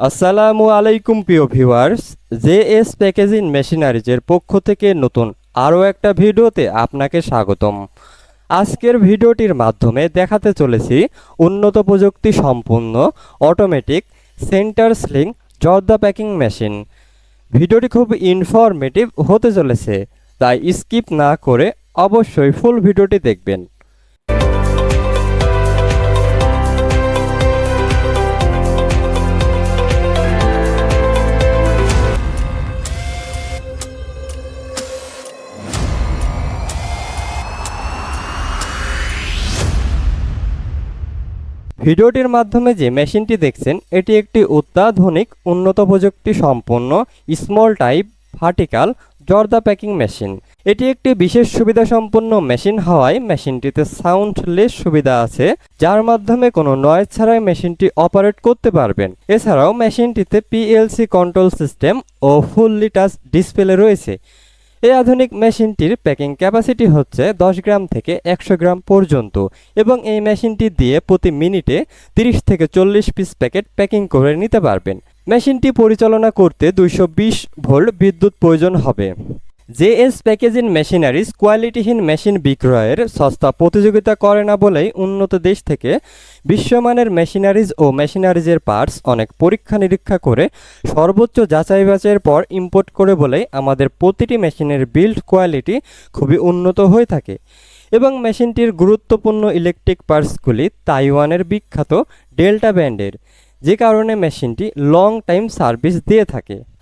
আসসালামু আলাইকুম, প্রিয় ভিউয়ার্স। জে এস প্যাকেজিং মেশিনারিজের পক্ষ থেকে নতুন আরও একটা ভিডিওতে আপনাকে স্বাগতম। আজকের ভিডিওটির মাধ্যমে দেখাতে চলেছি উন্নত প্রযুক্তি সম্পন্ন অটোমেটিক সেন্টার স্লিং জর্দা প্যাকিং মেশিন। ভিডিওটি খুব ইনফরমেটিভ হতে চলেছে, তাই স্কিপ না করে অবশ্যই ফুল ভিডিওটি দেখবেন। ভিডিওটির মাধ্যমে যে মেশিনটি দেখছেন, এটি একটি অত্যাধুনিক, উন্নত প্রযুক্তি সম্পন্ন স্মল টাইপ ভার্টিক্যাল জর্দা প্যাকিং মেশিন এটি একটি বিশেষ সুবিধা সম্পন্ন মেশিন হওয়ায় মেশিনটিতে সাউন্ডলেস সুবিধা আছে, যার মাধ্যমে কোনো নয়েজ ছাড়াই মেশিনটি অপারেট করতে পারবেন। এছাড়াও মেশিনটিতে পিএলসি কন্ট্রোল সিস্টেম ও ফুললি টাচ ডিসপ্লে রয়েছে। এই আধুনিক মেশিনটির প্যাকিং ক্যাপাসিটি হচ্ছে দশ গ্রাম থেকে একশো গ্রাম পর্যন্ত এবং এই মেশিনটি দিয়ে প্রতি মিনিটে তিরিশ থেকে চল্লিশ পিস প্যাকেট প্যাকিং করে নিতে পারবেন। মেশিনটি পরিচালনা করতে দুইশো বিশ ভোল্ট বিদ্যুৎ প্রয়োজন হবে। জেএস প্যাকেজিং মেশিনারিজ কোয়ালিটিহীন মেশিন বিক্রয়ের সস্তা প্রতিযোগিতা করে না বলেই উন্নত দেশ থেকে বিশ্বমানের মেশিনারিজ ও মেশিনারিজের পার্টস অনেক পরীক্ষা নিরীক্ষা করে সর্বোচ্চ যাচাই বাছাইয়ের পর ইম্পোর্ট করে বলেই আমাদের প্রতিটি মেশিনের বিল্ড কোয়ালিটি খুবই উন্নত হয়ে থাকে। এবং মেশিনটির গুরুত্বপূর্ণ ইলেকট্রিক পার্টসগুলি তাইওয়ানের বিখ্যাত ডেল্টা ব্যান্ডের, যে কারণে মেশিনটি লং টাইম সার্ভিস দিয়ে থাকে।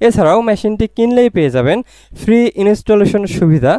এছাড়াও মেশিনটি কিনলেই পেয়ে যাবেন ফ্রি ইনস্টলেশন সুবিধা।